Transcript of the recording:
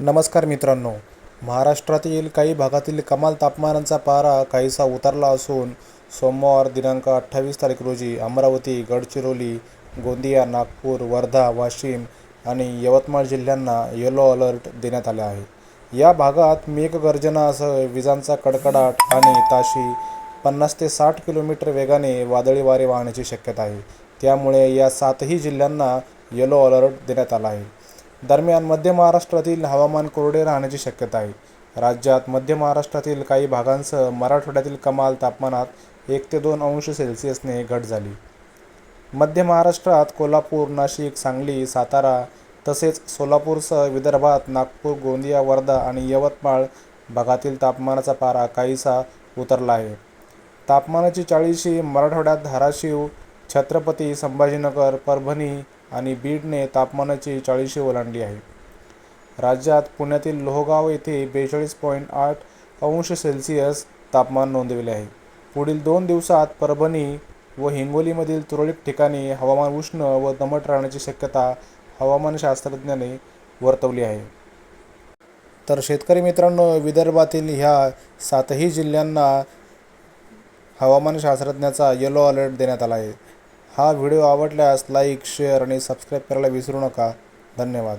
नमस्कार मित्रांनो. महाराष्ट्रातील काही भागातील कमाल तापमानांचा पारा काहीसा उतरला असून सोमवार दिनांक अठ्ठावीस तारीख रोजी अमरावती गडचिरोली गोंदिया नागपूर वर्धा वाशिम आणि यवतमाळ जिल्ह्यांना येलो अलर्ट देण्यात आले आहे. या भागात मेघगर्जनासह विजांचा कडकडाट आणि ताशी पन्नास ते साठ किलोमीटर वेगाने वादळी वारे वाहण्याची शक्यता आहे. त्यामुळे या सातही जिल्ह्यांना येलो अलर्ट देण्यात आला आहे. दरम्यान मध्य महाराष्ट्रातील हवामान कोरडे राहण्याची शक्यता आहे. राज्यात मध्य महाराष्ट्रातील काही भागांसह मराठवाड्यातील कमाल तापमानात एक ते दोन अंश सेल्सिअसने घट झाली. मध्य महाराष्ट्रात कोल्हापूर नाशिक सांगली सातारा तसेच सोलापूरसह विदर्भात नागपूर गोंदिया वर्धा आणि यवतमाळ भागातील तापमानाचा पारा काहीसा उतरला आहे. तापमानाची चाळीशी मराठवाड्यात धाराशिव छत्रपती संभाजीनगर परभणी आणि बीडने तापमानाची चाळीशी ओलांडली आहे. राज्यात पुण्यातील लोहगाव येथे बेचाळीस पॉईंट आठ अंश सेल्सिअस तापमान नोंदविले आहे. पुढील दोन दिवसात परभणी व हिंगोलीमधील तुरळक ठिकाणी हवामान उष्ण व दमट राहण्याची शक्यता हवामानशास्त्रज्ञाने वर्तवली आहे. तर शेतकरी मित्रांनो विदर्भातील ह्या सातही जिल्ह्यांना हवामानशास्त्रज्ञाचा येलो अलर्ट देण्यात आला आहे. हा व्हिडिओ आवडल्यास लाईक शेअर आणि सबस्क्राईब करायला विसरू नका. धन्यवाद.